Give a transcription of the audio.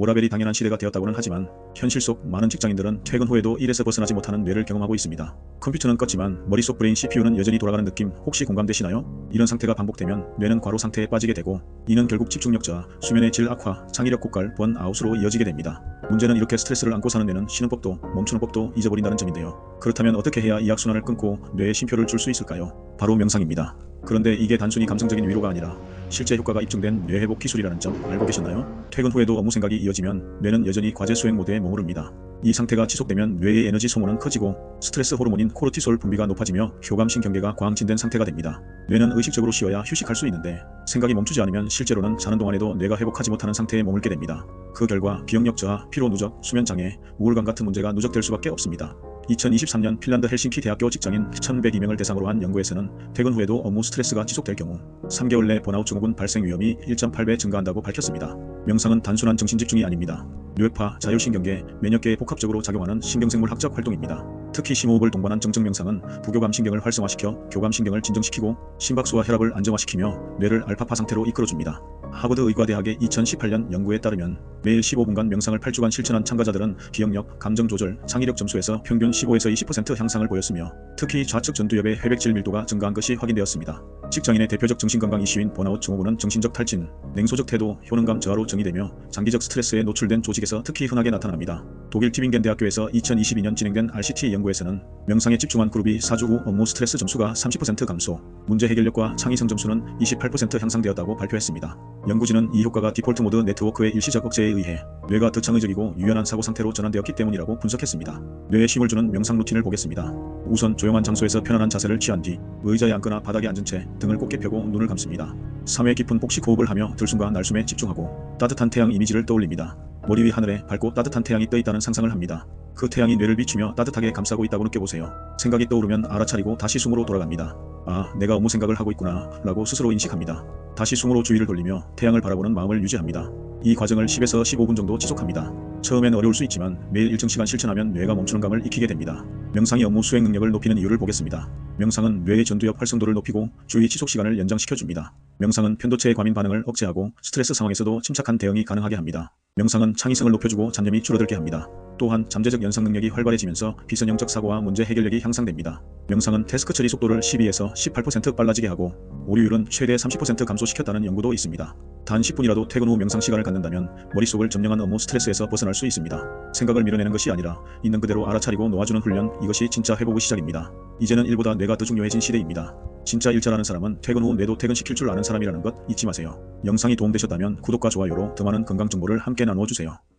워라벨이 당연한 시대가 되었다고는 하지만 현실 속 많은 직장인들은 퇴근 후에도 일에서 벗어나지 못하는 뇌를 경험하고 있습니다. 컴퓨터는 껐지만 머릿속 브레인 CPU는 여전히 돌아가는 느낌 혹시 공감되시나요? 이런 상태가 반복되면 뇌는 과로 상태에 빠지게 되고 이는 결국 집중력 저하, 수면의 질 악화, 창의력 고갈, 번아웃으로 이어지게 됩니다. 문제는 이렇게 스트레스를 안고 사는 뇌는 쉬는 법도 멈추는 법도 잊어버린다는 점인데요. 그렇다면 어떻게 해야 이 악순환을 끊고 뇌에 쉼표를 줄 수 있을까요? 바로 명상입니다. 그런데 이게 단순히 감성적인 위로가 아니라 실제 효과가 입증된 뇌회복 기술이라는 점 알고 계셨나요? 퇴근 후에도 업무 생각이 이어지면 뇌는 여전히 과제 수행 모드에 머무릅니다. 이 상태가 지속되면 뇌의 에너지 소모는 커지고 스트레스 호르몬인 코르티솔 분비가 높아지며 교감신경계가 과항진된 상태가 됩니다. 뇌는 의식적으로 쉬어야 휴식할 수 있는데 생각이 멈추지 않으면 실제로는 자는 동안에도 뇌가 회복하지 못하는 상태에 머물게 됩니다. 그 결과 기억력 저하, 피로 누적, 수면 장애, 우울감 같은 문제가 누적될 수밖에 없습니다. 2023년 핀란드 헬싱키 대학교 직장인 1102명을 대상으로 한 연구에서는 퇴근 후에도 업무 스트레스가 지속될 경우 3개월 내 번아웃 증후군 발생 위험이 1.8배 증가한다고 밝혔습니다. 명상은 단순한 정신 집중이 아닙니다. 뇌파, 자율신경계, 면역계에 복합적으로 작용하는 신경생물 학적 활동입니다. 특히 심호흡을 동반한 정적 명상은 부교감 신경을 활성화시켜 교감 신경을 진정시키고 심박수와 혈압을 안정화시키며 뇌를 알파파 상태로 이끌어줍니다. 하버드 의과대학의 2018년 연구에 따르면 매일 15분간 명상을 8주간 실천한 참가자들은 기억력, 감정 조절, 창의력 점수에서 평균 15에서 20% 향상을 보였으며 특히 좌측 전두엽의 회백질 밀도가 증가한 것이 확인되었습니다. 직장인의 대표적 정신건강 이슈인 번아웃 증후군은 정신적 탈진, 냉소적 태도, 효능감 저하로 정의되며 장기적 스트레스에 노출된 조직에서 특히 흔하게 나타납니다. 독일 티빙겐 대학교에서 2022년 진행된 RCT 연구에서는 명상에 집중한 그룹이 4주 후 업무 스트레스 점수가 30% 감소, 문제 해결력과 창의성 점수는 28% 향상되었다고 발표했습니다. 연구진은 이 효과가 디폴트 모드 네트워크의 일시적 억제에 의해 뇌가 더 창의적이고 유연한 사고 상태로 전환되었기 때문이라고 분석했습니다. 뇌에 힘을 주는 명상 루틴을 보겠습니다. 우선 조용한 장소에서 편안한 자세를 취한 뒤 의자에 앉거나 바닥에 앉은 채 등을 곧게 펴고 눈을 감습니다. 3회 깊은 복식 호흡을 하며 들숨과 날숨에 집중하고 따뜻한 태양 이미지를 떠올립니다. 머리 위 하늘에 밝고 따뜻한 태양이 떠 있다는 상상을 합니다. 그 태양이 뇌를 비추며 따뜻하게 감싸고 있다고 느껴보세요. 생각이 떠오르면 알아차리고 다시 숨으로 돌아갑니다. 아, 내가 업무 생각을 하고 있구나 라고 스스로 인식합니다. 다시 숨으로 주의를 돌리며 태양을 바라보는 마음을 유지합니다. 이 과정을 10에서 15분 정도 지속합니다. 처음엔 어려울 수 있지만 매일 일정 시간 실천하면 뇌가 멈추는 감을 익히게 됩니다. 명상이 업무 수행 능력을 높이는 이유를 보겠습니다. 명상은 뇌의 전두엽 활성도를 높이고 주의 지속 시간을 연장시켜줍니다. 명상은 편도체의 과민 반응을 억제하고 스트레스 상황에서도 침착한 대응이 가능하게 합니다. 명상은 창의성을 높여주고 잡념이 줄어들게 합니다. 또한 잠재적 연상 능력이 활발해지면서 비선형적 사고와 문제 해결력이 향상됩니다. 명상은 태스크 처리 속도를 12에서 18% 빨라지게 하고 오류율은 최대 30% 감소시켰다는 연구도 있습니다. 단 10분이라도 퇴근 후 명상 시간을 갖는다면 머릿속을 점령한 업무 스트레스에서 벗어날 수 있습니다. 생각을 밀어내는 것이 아니라 있는 그대로 알아차리고 놓아주는 훈련 이것이 진짜 회복의 시작입니다. 이제는 일보다 뇌가 더 중요해진 시대입니다. 진짜 일자라는 사람은 퇴근 후 뇌도 퇴근시킬 줄 아는 사람이라는 것 잊지 마세요. 영상이 도움되셨다면 구독과 좋아요로 더 많은 건강 정보를 함께 나누어 주세요.